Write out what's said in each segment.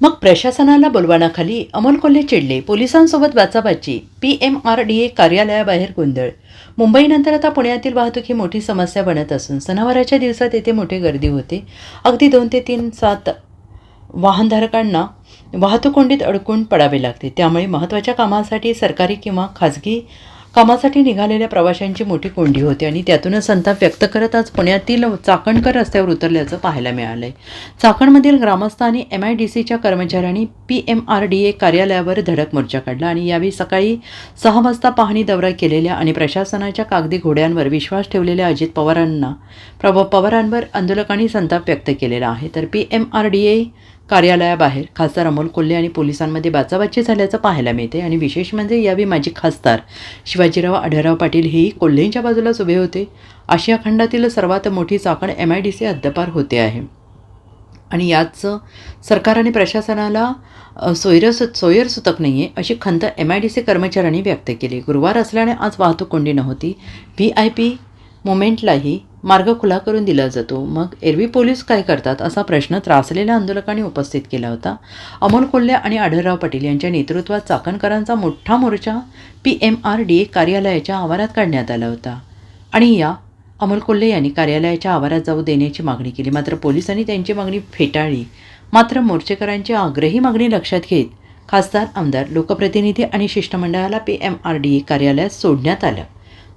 मग प्रशासनाला बोलवानाखाली अमोल कोल्हे चिडले. पोलिसांसोबत बाचाबाची. P M R D A कार्यालयाबाहेर गोंधळ. मुंबईनंतर आता पुण्यातील वाहतूक ही मोठी समस्या बनत असून सणावाराच्या दिवसात येथे मोठी गर्दी होते. अगदी दोन ते तीन सात वाहनधारकांना वाहतूक कोंडीत अडकून पडावे लागते. त्यामुळे महत्त्वाच्या कामासाठी सरकारी किंवा खाजगी कामासाठी निघालेल्या प्रवाशांची मोठी कोंडी होती आणि त्यातूनच संताप व्यक्त करत आज पुण्यातील चाकणकर रस्त्यावर उतरल्याचं पाहायला मिळालंय. चाकणमधील ग्रामस्थ आणि एम आय डी सीच्या कर्मचाऱ्यांनी P M R D A कार्यालयावर धडक मोर्चा काढला आणि यावेळी सकाळी सहा वाजता पाहणी दौरा केलेल्या आणि प्रशासनाच्या कागदी घोड्यांवर विश्वास ठेवलेल्या अजित पवारांना प्रभ पवारांवर आंदोलकांनी संताप व्यक्त केलेला आहे. तर P M R D A कार्यालयाबाहेर खासदार अमोल कोल्हे आणि पोलिसांमध्ये बाचाबाची झाल्याचं पाहायला मिळते आणि विशेष म्हणजे यावेळी माजी खासदार शिवाजीराव आढळराव पाटील हेही कोल्हेंच्या बाजूलाच उभे होते. आशिया खंडातील सर्वात मोठी Chakan M I D C हद्दपार होते आहे. आणि याच सरकार आणि प्रशासनाला सोयरस सोयर सुतक नाही आहे अशी खंत एम आय डी सी कर्मचाऱ्यांनी व्यक्त केली. गुरुवार असल्याने आज वाहतूक कोंडी नव्हती. व्ही आय पी मोमेंटलाही मार्ग खुला करून दिला जातो. मग एरवी पोलीस काय करतात असा प्रश्न त्रासलेल्या आंदोलकांनी उपस्थित केला होता. अमोल कोल्हे आणि आढळराव पाटील यांच्या नेतृत्वात चाकणकरांचा मोठा मोर्चा P M R D A कार्यालयाच्या आवारात काढण्यात आला होता. आणि या अमोल कोल्हे यांनी कार्यालयाच्या आवारात जाऊ देण्याची मागणी केली. मात्र पोलिसांनी त्यांची मागणी फेटाळली. मात्र मोर्चेकरांची आग्रही मागणी लक्षात घेत खासदार आमदार लोकप्रतिनिधी आणि शिष्टमंडळाला P M R D A कार्यालयात सोडण्यात आलं.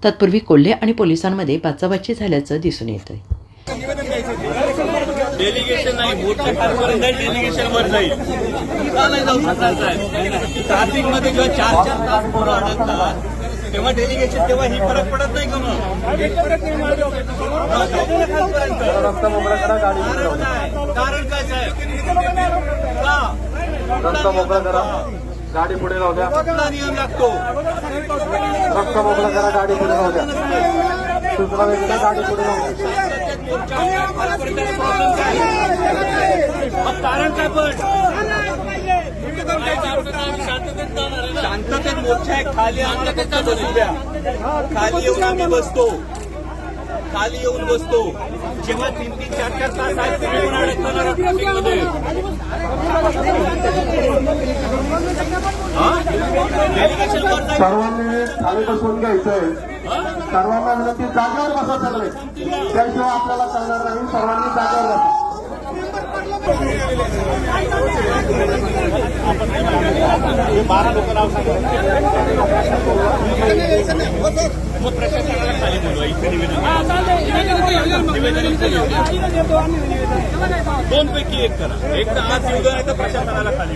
तत्पूर्वी कोल्हे आणि पोलिसांमध्ये बाचाबाची झाल्याचं दिसून येत आहे डेलिगेशन नाही. मोर्चा कालपर्यंत डेलिगेशन वर जाईल. का नाही जाऊ शकणार साहेब ट्रॅफिकमध्ये जेव्हा चार चार तास पोरं अडकतात तेव्हा डेलिगेशन तेव्हा ही फरक पडत नाही का मग? खालपर्यंत. कारण काय कारण काय साहेब? का रस्ता मोकळा करा. गाडी पुढे राहू द्या. कुठला नियम लागतो? रस्ता मोकळा करा गाडी पुढे राहू द्या. सूचना वेगळ्या गाडी पुढे राहू कारण काय पण? शांततेत मोर्चा आहे खाली फक्त बसू द्या. खाली येऊन आम्ही बसतो. खाली येऊन बसतो. जेव्हा तीन तीन चार चार तास आहेत हा? वर जाईल सर्वांनी खाली बसून घ्यायचंय. सर्वांना विनंती जागेवर बसा सगळे. त्याशिवाय आपल्याला कळणार नाही. सर्वांनी जागेवर बसा. इथे लिहू. दोन पैकी एक करा. एक तर आज द्या नाही तर प्रशासनाला खाली.